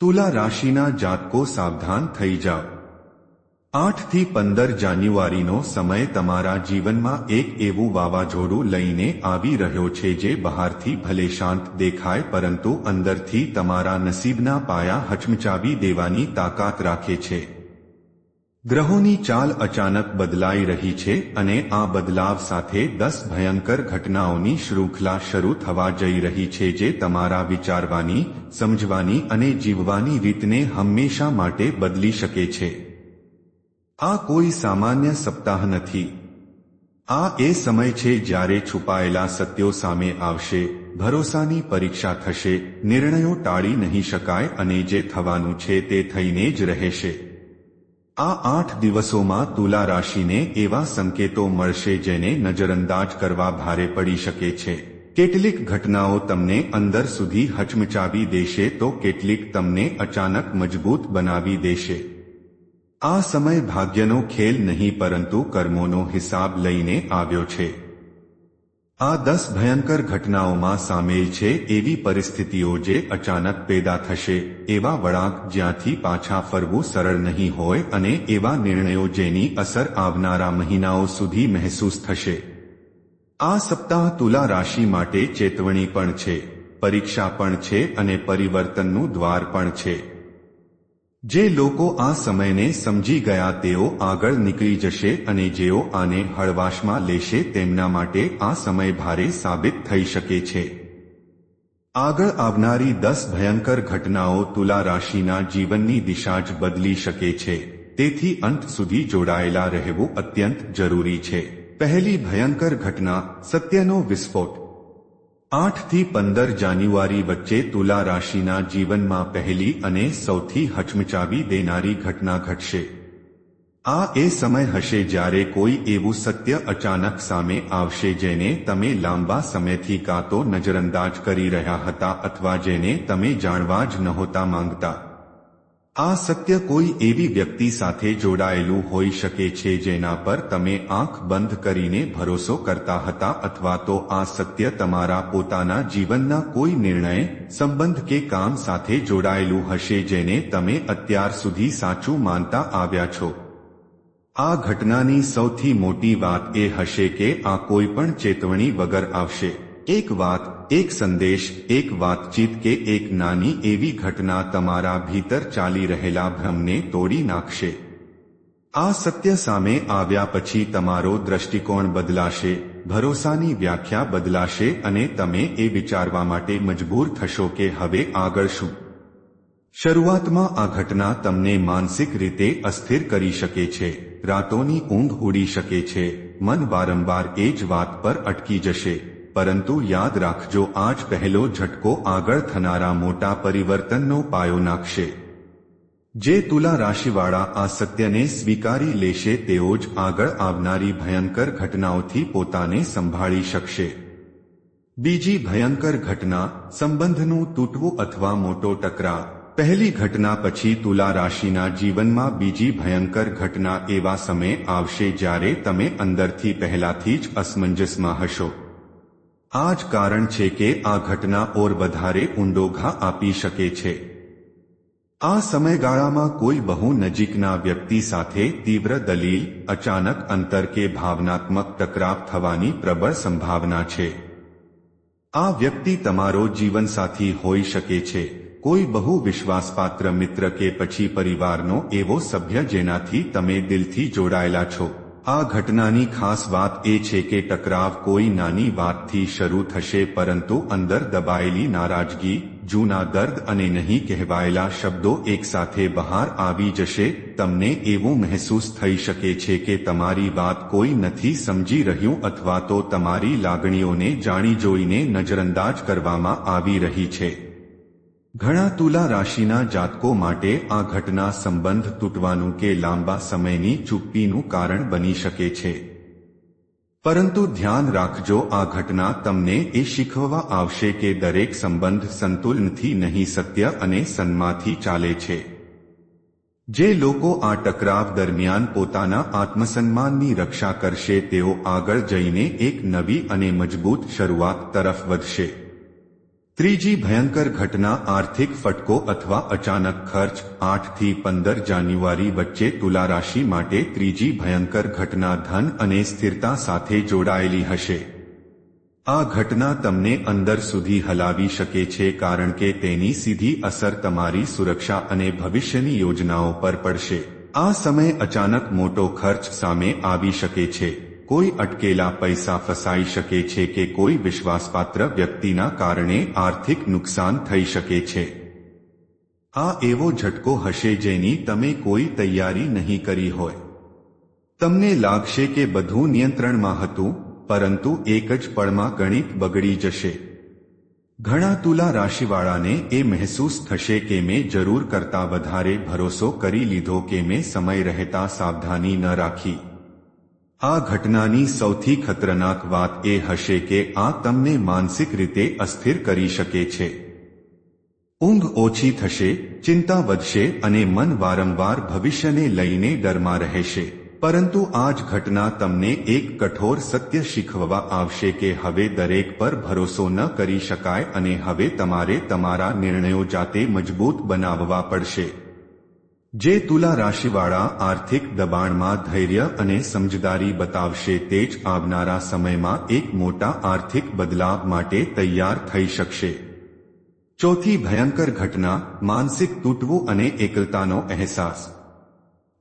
તુલા રાશિના જાતકો સાવધાન થઈ જાઓ. આઠથી પંદર જાન્યુઆરીનો સમય તમારા જીવનમાં એક એવું વાવાઝોડું લઈને આવી રહ્યો છે જે બહારથી ભલે શાંત દેખાય પરંતુ અંદરથી તમારા નસીબના પાયા હચમચાવી દેવાની તાકાત રાખે છે. ગ્રહોની ચાલ અચાનક બદલાઈ રહી છે અને આ બદલાવ સાથે દસ ભયંકર ઘટનાઓની શૃંખલા શરૂ થવા જઈ રહી છે જે તમારા વિચારવાની, સમજવાની અને જીવવાની રીતને હંમેશા માટે બદલી શકે છે. આ કોઈ સામાન્ય સપ્તાહ નથી. આ એ સમય છે જ્યારે છુપાયેલા સત્યો સામે આવશે, ભરોસાની પરીક્ષા થશે, નિર્ણયો ટાળી નહીં શકાય અને જે થવાનું છે તે થઈને જ રહેશે. આ આઠ દિવસોમાં તુલા રાશિને એવા સંકેતો મળશે જેને નજરઅંદાજ કરવા ભારે પડી શકે છે. કેટલીક ઘટનાઓ તમને અંદર સુધી હચમચાવી દેશે તો કેટલીક તમને અચાનક મજબૂત બનાવી દેશે. આ સમય ભાગ્યનો ખેલ નહીં પરંતુ કર્મોનો હિસાબ લઈને આવ્યો છે. આ દસ ભયંકર ઘટનાઓમાં સામેલ છે એવી પરિસ્થિતિઓ જે અચાનક પેદા થશે. એવા વળાંક જ્યાંથી પાછા ફરવું સરળ નહીં હોય અને એવા નિર્ણયો જેની અસર આવનારા મહિનાઓ સુધી મહેસૂસ થશે. આ સપ્તાહ તુલા રાશિ માટે ચેતવણી પણ છે, પરીક્ષા પણ છે અને પરિવર્તનનું દ્વાર પણ છે. જે લોકો આ સમયને સમજી ગયા તેઓ આગળ નીકળી જશે અને જેઓ આને હળવાશમાં લેશે તેમના માટે આ સમય ભારે સાબિત થઈ શકે છે. આગળ આવનારી દસ ભયંકર ઘટનાઓ તુલા રાશિના જીવનની દિશા જ બદલી શકે છે. તેથી અંત સુધી જોડાયેલા રહેવું અત્યંત જરૂરી છે. પહેલી ભયંકર ઘટના સત્યનો વિસ્ફોટ. આઠથી પંદર જાન્યુઆરી વચ્ચે તુલા રાશિના જીવનમાં પહેલી અને સૌથી હચમચાવી દેનારી ઘટના ઘટશે. આ એ સમય હશે જ્યારે કોઈ એવું સત્ય અચાનક સામે આવશે જેને તમે લાંબા સમયથી કાં તો નજરઅંદાજ કરી રહ્યા હતા અથવા જેને તમે જાણવા જ નહોતા માંગતા. આ સત્ય કોઈ એવી વ્યક્તિ સાથે જોડાયેલું હોઈ શકે છે જેના પર તમે આંખ બંધ કરીને ભરોસો કરતા હતા અથવા તો આ સત્ય તમારા પોતાના જીવનના કોઈ નિર્ણય, સંબંધ કે કામ સાથે જોડાયેલું હશે જેને તમે અત્યાર સુધી સાચું માનતા આવ્યા છો. આ ઘટનાની સૌથી મોટી વાત એ હશે કે આ કોઈ પણ ચેતવણી વગર આવશે. એક વાત, એક સંદેશ, એક વાતચીત કે એક નાની એવી ઘટના તમારા ભીતર ચાલી રહેલા ભ્રમને તોડી નાખશે. આ સત્ય સામે આવ્યા પછી તમારો દ્રષ્ટિકોણ બદલાશે, ભરોસાની વ્યાખ્યા બદલાશે અને તમે એ વિચારવા માટે મજબૂર થશો કે હવે આગળ શું. શરૂઆતમાં આ ઘટના તમને માનસિક રીતે અસ્થિર કરી શકે છે, રાતોની ઊંઘ ઉડી શકે છે, મન વારંવાર એ જ વાત પર અટકી જશે. પરંતુ યાદ રાખજો, આજ પહેલો ઝટકો આગળ થનારા મોટા પરિવર્તનનો પાયો નાખશે. જે તુલા રાશિવાળા આ સત્યને સ્વીકારી લેશે, તેઓ જ આગળ આવનારી ભયંકર ઘટનાઓથી પોતાને સંભાળી શકશે. બીજી ભયંકર ઘટના, સંબંધનું તૂટવું અથવા મોટો ટકરાવ. પહેલી ઘટના પછી તુલા રાશિના જીવનમાં બીજી ભયંકર ઘટના એવા સમય આવશે જ્યારે તમે અંદરથી પહેલાથી જ અસમંજસમાં હશો. આ જ કારણ છે કે આ ઘટના ઓર વધારે ઊંડો ઘા આપી શકે છે. આ સમયગાળામાં કોઈ બહુ નજીકના વ્યક્તિ સાથે તીવ્ર દલીલ, અચાનક અંતર કે ભાવનાત્મક ટકરાવ થવાની પ્રબળ સંભાવના છે. આ વ્યક્તિ તમારો જીવનસાથી હોઈ શકે છે. કોઈ બહુ વિશ્વાસપાત્ર મિત્ર કે પછી પરિવારનો એવો સભ્ય જેનાથી તમે દિલથી જોડાયેલા છો. આ ઘટનાની ખાસ વાત એ છે કે ટકરાવ કોઈ નાની વાતથી શરૂ થશે પરંતુ અંદર દબાયેલી નારાજગી, જૂના દર્દ અને નહીં કહેવાયેલા શબ્દો એકસાથે બહાર આવી જશે, તમને એવું મહેસૂસ થઈ શકે છે કે તમારી વાત કોઈ નથી સમજી રહ્યું અથવા તો તમારી લાગણીઓને જાણી જોઈને નજરઅંદાજ કરવામાં આવી રહી છે. ઘણા તુલા રાશિના જાતકો માટે આ ઘટના સંબંધ તૂટવાનું કે લાંબા સમયની ચૂપ્પીનું કારણ બની શકે છે. પરંતુ ધ્યાન રાખજો, આ ઘટના તમને એ શીખવવા આવશે કે દરેક સંબંધ સંતુલનથી નહીં સત્ય અને સન્માથી ચાલે છે. જે લોકો આ ટકરાવ દરમિયાન પોતાના આત્મસન્માનની રક્ષા કરશે, તેઓ આગળ જઈને એક નવી અને મજબૂત શરૂઆત તરફ વધશે. ત્રીજી ભયંકર ઘટના આર્થિક ફટકો અથવા અચાનક ખર્ચ આઠથી પંદર જાન્યુઆરી વચ્ચે તુલા રાશિ માટે ત્રીજી ભયંકર ઘટના ધન અને સ્થિરતા સાથે જોડાયેલી હશે. આ ઘટના તમને અંદર સુધી હલાવી શકે છે કારણ કે તેની સીધી અસર તમારી સુરક્ષા અને ભવિષ્યની યોજનાઓ પર પડશે. આ સમય અચાનક મોટો ખર્ચ સામે આવી શકે છે. કોઈ અટકેલા પૈસા ફસાઈ શકે છે કે કોઈ વિશ્વાસપાત્ર વ્યક્તિના કારણે આર્થિક નુકસાન થઈ શકે છે. આ એવો ઝટકો હશે જેની તમે કોઈ તૈયારી નહીં કરી હોય. તમને લાગશે કે બધું નિયંત્રણમાં હતું, પરંતુ એક જ પળમાં ગણિત બગડી જશે. ઘણા તુલા રાશિવાળાને એ મહેસૂસ થશે કે મેં જરૂર કરતા વધારે ભરોસો કરી લીધો કે મેં સમય રહેતા સાવધાની ન રાખી. આ ઘટનાની સૌથી ખતરનાક વાત એ હશે કે આ તમને માનસિક રીતે અસ્થિર કરી શકે છે. ઊંઘ ઓછી થશે, ચિંતા વધશે અને મન વારંવાર ભવિષ્યને લઈને ડરમાં રહેશે. પરંતુ આ જ ઘટના તમને એક કઠોર સત્ય શીખવવા આવશે કે હવે દરેક પર ભરોસો ન કરી શકાય અને હવે તમારે તમારા નિર્ણયો જાતે મજબૂત બનાવવા પડશે. જે તુલા રાશિવાળા આર્થિક દબાણમાં ધૈર્ય અને સમજદારી બતાવશે તે જ આવનારા સમયમાં એક મોટા આર્થિક બદલાવ માટે તૈયાર થઈ શકશે. ચોથી ભયંકર ઘટના, માનસિક તૂટવું અને એકલતાનો અહેસાસ.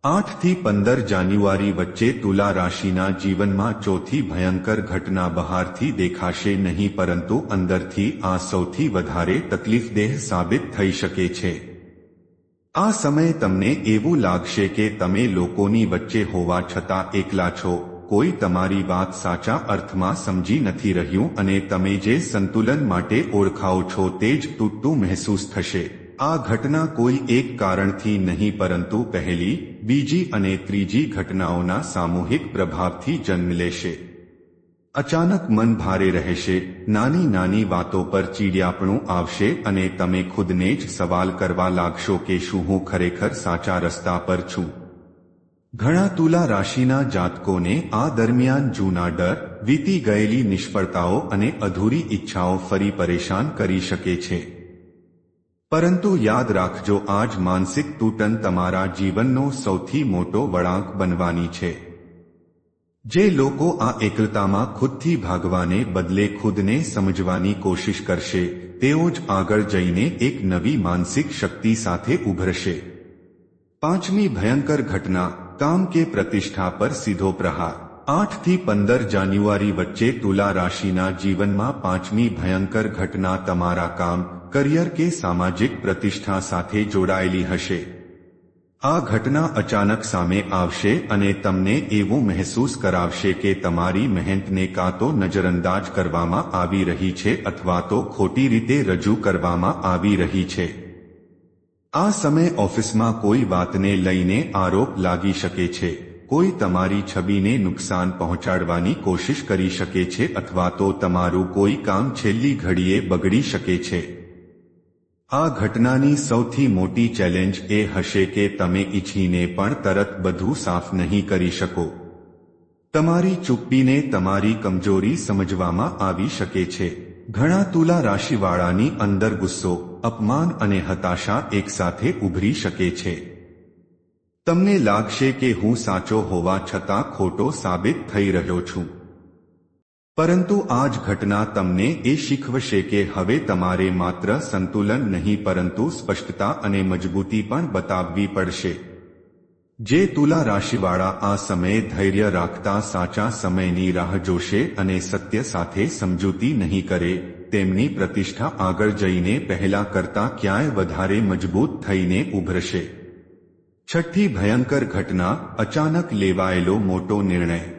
આઠથી પંદર જાન્યુઆરી વચ્ચે તુલા રાશિના જીવનમાં ચોથી ભયંકર ઘટના બહારથી દેખાશે નહીં, પરંતુ અંદરથી આ સૌથી વધારે તકલીફદેહ સાબિત થઈ શકે છે. આ સમયે તમને એવું લાગશે કે તમે લોકોની વચ્ચે હોવા છતાં એકલા છો. કોઈ તમારી વાત સાચા અર્થમાં સમજી નથી રહ્યું અને તમે જે સંતુલન માટે ઓળખાઓ છો તે જ તૂટતું મહેસૂસ થશે. આ ઘટના કોઈ એક કારણથી નહીં પરંતુ પહેલી, બીજી અને ત્રીજી ઘટનાઓના સામૂહિક પ્રભાવથી જન્મ લેશે. અચાનક મન ભારે રહેશે, નાની નાની વાતો પર ચીડિયાપણું આવશે અને તમે ખુદને જ સવાલ કરવા લાગશો કે શું હું ખરેખર સાચા રસ્તા પર છું. ઘણા તુલા રાશિના જાતકોને આ દરમિયાન જૂના ડર, વીતી ગયેલી નિષ્ફળતાઓ અને અધૂરી ઈચ્છાઓ ફરી પરેશાન કરી શકે છે. પરંતુ યાદ રાખજો, આજ માનસિક તૂટન તમારા જીવનનો સૌથી મોટો વળાંક બનવાની છે. જે લોકો આ એકલતામાં ખુદથી ભાગવાને બદલે ખુદને સમજવાની કોશિશ કરશે, તેઓ જ આગળ જઈને એક નવી માનસિક શક્તિ સાથે ઉભરશે. પાંચમી ભયંકર ઘટના, કામ કે પ્રતિષ્ઠા પર સીધો પ્રહાર. આઠથી પંદર જાન્યુઆરી વચ્ચે તુલા રાશિના જીવનમાં પાંચમી ભયંકર ઘટના તમારા કામ, કરિયર કે સામાજિક પ્રતિષ્ઠા સાથે જોડાયેલી હશે. આ ઘટના અચાનક સામે આવશે અને તમને એવું મહેસૂસ કરાવશે કે તમારી મહેનતને કાં તો નજરઅંદાજ કરવામાં આવી રહી છે અથવા તો ખોટી રીતે રજૂ કરવામાં આવી રહી છે. આ સમય ઓફિસમાં કોઈ વાતને લઈને આરોપ લાગી શકે છે. કોઈ તમારી છબીને નુકસાન પહોંચાડવાની કોશિશ કરી શકે છે અથવા તો તમારું કોઈ કામ છેલ્લી ઘડીએ બગડી શકે છે. આ ઘટનાની સૌથી મોટી ચેલેન્જ એ હશે કે તમે ઈચ્છીને પણ તરત બધું સાફ નહીં કરી શકો. તમારી ચૂપ્પીને તમારી કમજોરી સમજવામાં આવી શકે છે. ઘણા તુલા રાશિવાળાની અંદર ગુસ્સો, અપમાન અને હતાશા એકસાથે ઉભરી શકે છે. તમને લાગશે કે હું સાચો હોવા છતાં ખોટો સાબિત થઈ રહ્યો છું. પરંતુ આ જ ઘટના તમને એ શીખવશે કે હવે તમારે માત્ર સંતુલન નહીં પરંતુ સ્પષ્ટતા અને મજબૂતી પણ બતાવવી પડશે. જે તુલા રાશિવાળા આ સમયે ધૈર્ય રાખતા સાચા સમયની રાહ જોશે અને સત્ય સાથે સમજૂતી નહીં કરે, તેમની પ્રતિષ્ઠા આગળ જઈને પહેલા કરતા ક્યાંય વધારે મજબૂત થઈને ઉભરશે. છઠ્ઠી ભયંકર ઘટના અચાનક લેવાયેલો મોટો નિર્ણય.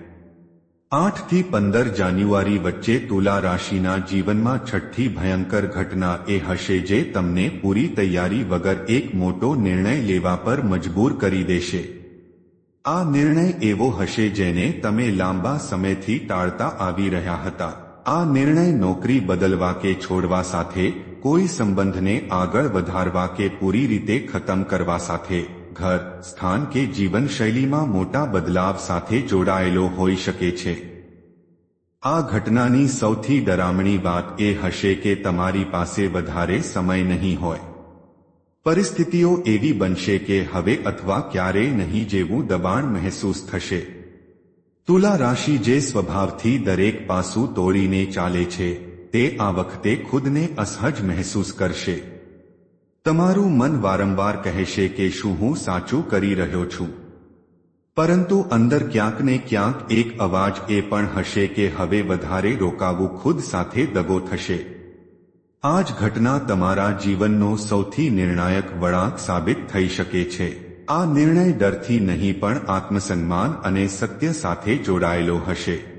આઠથી પંદર જાન્યુઆરી વચ્ચે તુલા રાશિના જીવનમાં છઠ્ઠી ભયંકર ઘટના એ હશે જે તમને પૂરી તૈયારી વગર એક મોટો નિર્ણય લેવા પર મજબૂર કરી દેશે. આ નિર્ણય એવો હશે જેને તમે લાંબા સમયથી ટાળતા આવી રહ્યા હતા. આ નિર્ણય નોકરી બદલવા કે છોડવા સાથે, કોઈ સંબંધને આગળ વધારવા કે પૂરી રીતે ખતમ કરવા સાથે. ઘર, સ્થાન કે જીવનશૈલીમાં મોટા બદલાવ સાથે જોડાયેલો હોઈ શકે છે. આ ઘટનાની સૌથી ડરામણી વાત એ હશે કે તમારી પાસે વધારે સમય નહીં હોય. પરિસ્થિતિઓ એવી બનશે કે હવે અથવા ક્યારેય નહીં જેવું દબાણ મહેસૂસ થશે. તુલા રાશિ જે સ્વભાવથી દરેક પાસું તોડીને ચાલે છે, તે આ વખતે ખુદને અસહજ મહેસૂસ કરશે. તમારું મન વારંવાર કહેશે કે શું હું સાચું કરી રહ્યો છું. પરંતુ અંદર ક્યાંક ને ક્યાંક એક અવાજ એ પણ હશે કે હવે વધારે રોકાવું ખુદ સાથે દગો થશે. આ જ ઘટના તમારા જીવનનો સૌથી નિર્ણાયક વળાંક સાબિત થઈ શકે છે. આ નિર્ણય ડરથી નહીં પણ આત્મસન્માન અને સત્ય સાથે જોડાયેલો હશે.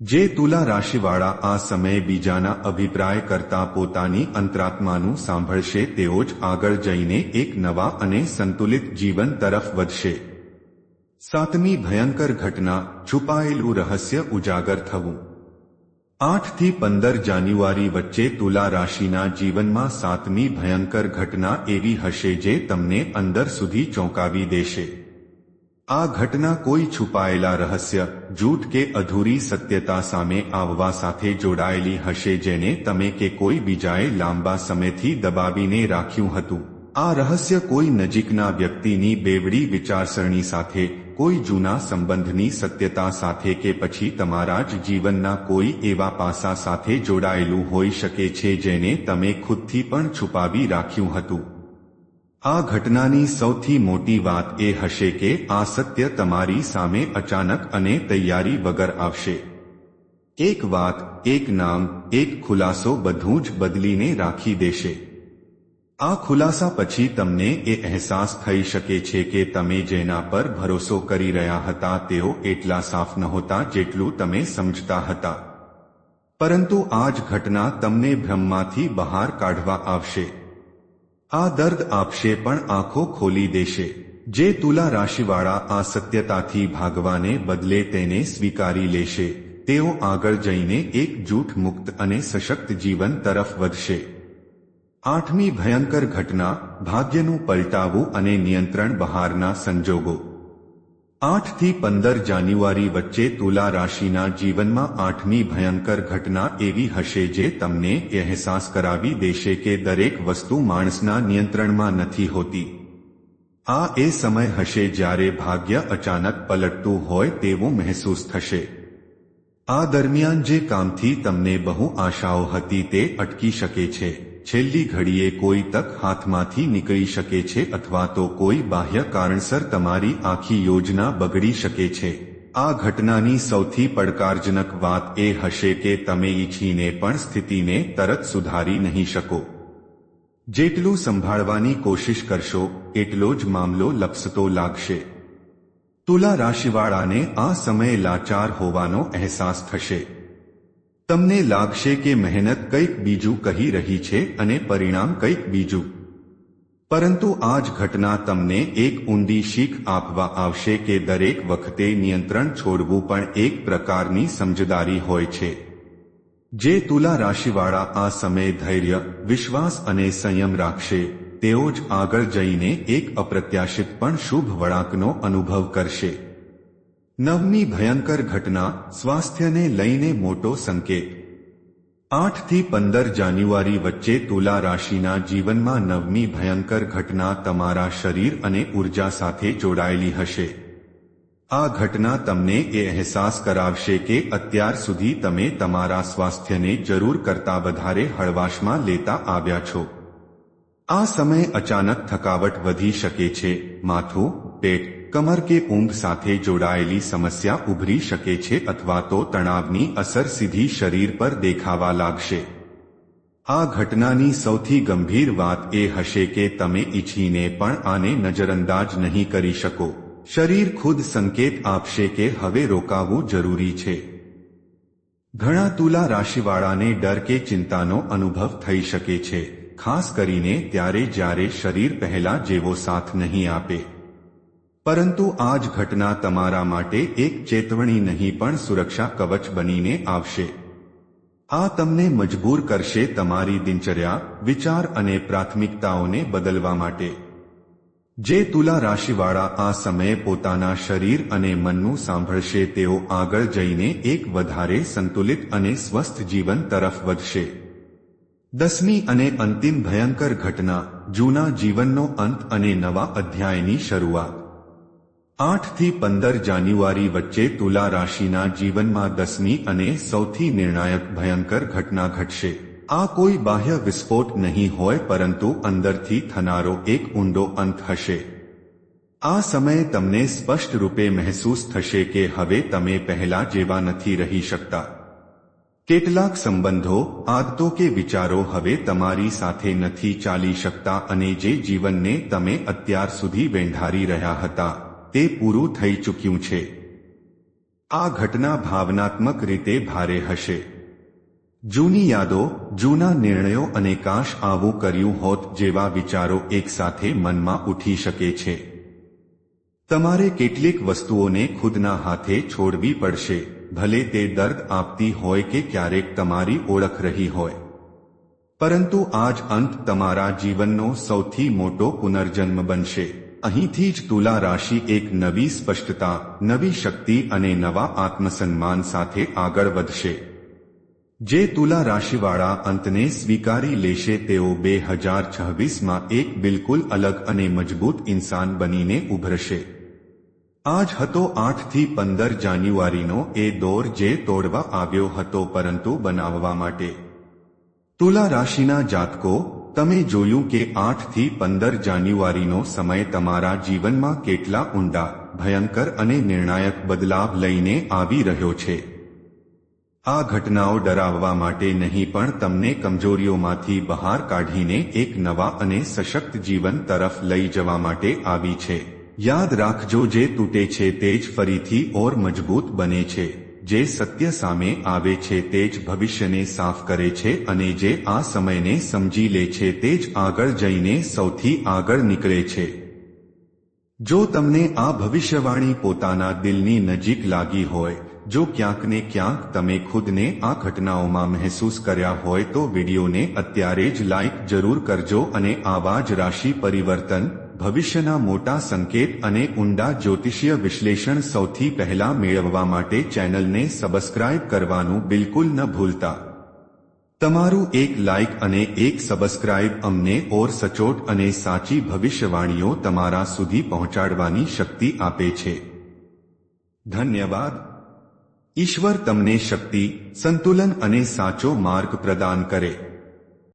જે તુલા રાશિવાળા આ સમયે બીજાના અભિપ્રાય કરતા પોતાની અંતરાત્માનું સાંભળશે, તેઓ જ આગળ જઈને એક નવા અને સંતુલિત જીવન તરફ વધશે. સાતમી ભયંકર ઘટના, છુપાયેલું રહસ્ય ઉજાગર થવું. આઠથી પંદર જાન્યુઆરી વચ્ચે તુલા રાશિના જીવનમાં સાતમી ભયંકર ઘટના એવી હશે જે તમને અંદર સુધી ચોંકાવી દેશે. આ ઘટના કોઈ છુપાયેલા રહસ્ય જૂઠ કે અધૂરી સત્યતા સામે આવવા સાથે જોડાયેલી હશે જેને તમે કે કોઈ બીજાએ લાંબા સમયથી દબાવીને રાખ્યું હતું. આ રહસ્ય કોઈ નજીકના વ્યક્તિની બેવડી વિચારસરણી સાથે, કોઈ જૂના સંબંધની સત્યતા સાથે કે પછી તમારા જ જીવનના કોઈ એવા પાસા સાથે જોડાયેલું હોઈ શકે છે જેને તમે ખુદથી પણ છુપાવી રાખ્યું હતું. આ ઘટનાની સૌથી મોટી વાત એ હશે કે આ સત્ય તમારી સામે અચાનક અને તૈયારી વગર આવશે. એક વાત, એક નામ, એક ખુલાસો બધું જ બદલીને રાખી દેશે. આ ખુલાસા પછી તમને એ અહેસાસ થઈ શકે છે કે તમે જેના પર ભરોસો કરી રહ્યા હતા તેઓ એટલા સાફ નહોતા જેટલું તમે સમજતા હતા. પરંતુ આ જ ઘટના તમને ભ્રમમાંથી બહાર કાઢવા આવશે. આ દર્દ આપશે પણ આંખો ખોલી દેશે. જે તુલા રાશિવાળા આ સત્યતાથી ભાગવાને બદલે તેને સ્વીકારી લેશે. તેઓ આગળ જઈને એક જૂઠ મુક્ત અને સશક્ત જીવન તરફ વધશે. આઠમી ભયંકર ઘટના, ભાગ્યનું પલટાવું અને નિયંત્રણ બહારના સંજોગો. આઠથી પંદર જાન્યુઆરી વચ્ચે તુલા રાશિના જીવનમાં આઠમી ભયંકર ઘટના એવી હશે જે તમને અહેસાસ કરાવી દેશે કે દરેક વસ્તુ માણસના નિયંત્રણમાં નથી હોતી. આ એ સમય હશે જ્યારે ભાગ્ય અચાનક પલટતું હોય તેવું મહેસૂસ થશે. આ દરમિયાન જે કામથી તમને બહુ આશાઓ હતી તે અટકી શકે છે. છેલ્લી ઘડીએ કોઈ તક હાથમાંથી નીકળી શકે છે અથવા તો કોઈ બાહ્ય કારણસર તમારી આખી યોજના બગડી શકે છે. આ ઘટનાની સૌથી પડકારજનક વાત એ હશે કે તમે ઈચ્છીને પણ સ્થિતિને તરત સુધારી નહીં શકો. જેટલું સંભાળવાની કોશિશ કરશો, એટલો જ મામલો લપસતો લાગશે. તુલા રાશિવાળાને આ સમયે લાચાર હોવાનો અહેસાસ થશે. તમને લાગશે કે મહેનત કંઈક બીજું કહી રહી છે અને પરિણામ કંઈક બીજું. પરંતુ આ જ ઘટના તમને એક ઊંડી શીખ આપવા આવશે કે દરેક વખતે નિયંત્રણ છોડવું પણ એક પ્રકારની સમજદારી હોય છે. જે તુલા રાશિવાળા આ સમયે ધૈર્ય, વિશ્વાસ અને સંયમ રાખશે, તેઓ જ આગળ જઈને એક અપ્રત્યાશિત પણ શુભ વળાંકનો અનુભવ કરશે. નવમી ભયંકર ઘટના સ્વાસ્થ્યને લઈને મોટો સંકેત. આઠથી પંદર જાન્યુઆરી વચ્ચે તુલા રાશિના જીવનમાં નવમી ભયંકર ઘટના તમારા શરીર અને ઊર્જા સાથે જોડાયેલી હશે. આ ઘટના તમને એ અહેસાસ કરાવશે કે અત્યાર સુધી તમે તમારા સ્વાસ્થ્યને જરૂર કરતા વધારે હળવાશમાં લેતા આવ્યા છો. આ સમય અચાનક થકાવટ વધી શકે છે. માથું, પેટ કમર કે ઊંઘ સાથે જોડાયેલી સમસ્યા ઉભરી શકે છે અથવા તો તણાવની અસર સીધી શરીર પર દેખાવા લાગશે. આ ઘટનાની સૌથી ગંભીર વાત એ હશે કે તમે ઈચ્છીને પણ આને નજરઅંદાજ નહીં કરી શકો. શરીર ખુદ સંકેત આપશે કે હવે રોકાવું જરૂરી છે. ઘણા તુલા રાશિવાળાને ડર કે ચિંતાનો અનુભવ થઈ શકે છે, ખાસ કરીને ત્યારે જ્યારે શરીર પહેલા જેવો સાથ નહીં આપે. પરંતુ આ જ ઘટના તમારા માટે એક ચેતવણી નહીં પણ સુરક્ષા કવચ બનીને આવશે. આ તમને મજબૂર કરશે તમારી દિનચર્યા, વિચાર અને પ્રાથમિકતાઓને બદલવા માટે. જે તુલા રાશિવાળા આ સમયે પોતાના શરીર અને મનનું સાંભળશે તેઓ આગળ જઈને એક વધારે સંતુલિત અને સ્વસ્થ જીવન તરફ વધશે. દસમી અને અંતિમ ભયંકર ઘટના, જૂના જીવનનો અંત અને નવા અધ્યાયની શરૂઆત. આઠથી પંદર જાન્યુઆરી વચ્ચે તુલા રાશિના જીવનમાં દસમી અને સૌથી નિર્ણાયક ભયંકર ઘટના ઘટશે. આ કોઈ બાહ્ય વિસ્ફોટ નહીં હોય, પરંતુ અંદરથી થનારો એક ઊંડો અંત હશે. આ સમયે તમને સ્પષ્ટ રૂપે મહેસૂસ થશે કે હવે તમે પહેલા જેવા નથી રહી શકતા. કેટલાક સંબંધો, આદતો કે વિચારો હવે તમારી સાથે નથી ચાલી શકતા અને જે જીવનને તમે અત્યાર સુધી વેંઢારી રહ્યા હતા. તે પૂરું થઈ ચૂક્યું છે. આ ઘટના ભાવનાત્મક રીતે ભારે હશે. જૂની યાદો, જૂના નિર્ણયો અને કાશ આવું કર્યું હોત જેવા વિચારો એકસાથે મનમાં ઉઠી શકે છે. તમારે કેટલીક વસ્તુઓને ખુદના હાથે છોડવી પડશે, ભલે તે દર્દ આપતી હોય કે ક્યારેક તમારી ઓળખ રહી હોય. પરંતુ આજ અંત તમારા જીવનનો સૌથી મોટો પુનર્જન્મ બનશે. અહીંથી જ તુલા રાશિ એક નવી સ્પષ્ટતા, નવી શક્તિ અને નવા આત્મસન્માન સાથે આગળ વધશે. જે તુલા રાશિવાળા અંતને સ્વીકારી લેશે તેઓ બે હજાર છવ્વીસમાં એક બિલકુલ અલગ અને મજબૂત ઇન્સાન બનીને ઉભરશે. આજ હતો આઠથી પંદર જાન્યુઆરીનો એ દોર જે તોડવા આવ્યો હતો પરંતુ બનાવવા માટે. તુલા રાશિના જાતકો તમે જોયું કે આઠથી પંદર જાન્યુઆરીનો સમય તમારા જીવનમાં કેટલા ઊંડા, ભયંકર અને નિર્ણાયક બદલાવ લઈને આવી રહ્યો છે. આ ઘટનાઓ ડરાવવા માટે નહીં પણ તમને કમજોરીઓમાંથી બહાર કાઢીને એક નવા અને સશક્ત જીવન તરફ લઈ જવા માટે આવી છે. યાદ રાખજો, જે તૂટે છે તે જ ફરીથી ઓર મજબૂત બને છે. જે સત્ય સામે આવે છે તે જ ભવિષ્યને સાફ કરે છે અને જે આ સમયને સમજી લે છે તે જ આગળ જઈને સૌથી આગળ નીકળે છે. જો તમને આ ભવિષ્યવાણી પોતાના દિલની નજીક લાગી હોય, જો ક્યાંક ને ક્યાંક તમે ખુદને આ ઘટનાઓમાં મહેસૂસ કર્યા હોય તો વિડીયોને અત્યારે જ લાઈક જરૂર કરજો અને આવા જ રાશિ પરિવર્તન ભવિષ્યના મોટા સંકેત અને ઊંડા જ્યોતિષીય વિશ્લેષણ સૌથી પહેલા મેળવવા માટે ચેનલને સબસ્ક્રાઇબ કરવાનું બિલકુલ ન ભૂલતા. તમારું એક લાઇક અને એક સબસ્ક્રાઇબ અમને ઓર સચોટ અને સાચી ભવિષ્યવાણીઓ તમારા સુધી પહોંચાડવાની શક્તિ આપે છે. ધન્યવાદ. ઈશ્વર તમને શક્તિ, સંતુલન અને સાચો માર્ગ પ્રદાન કરે.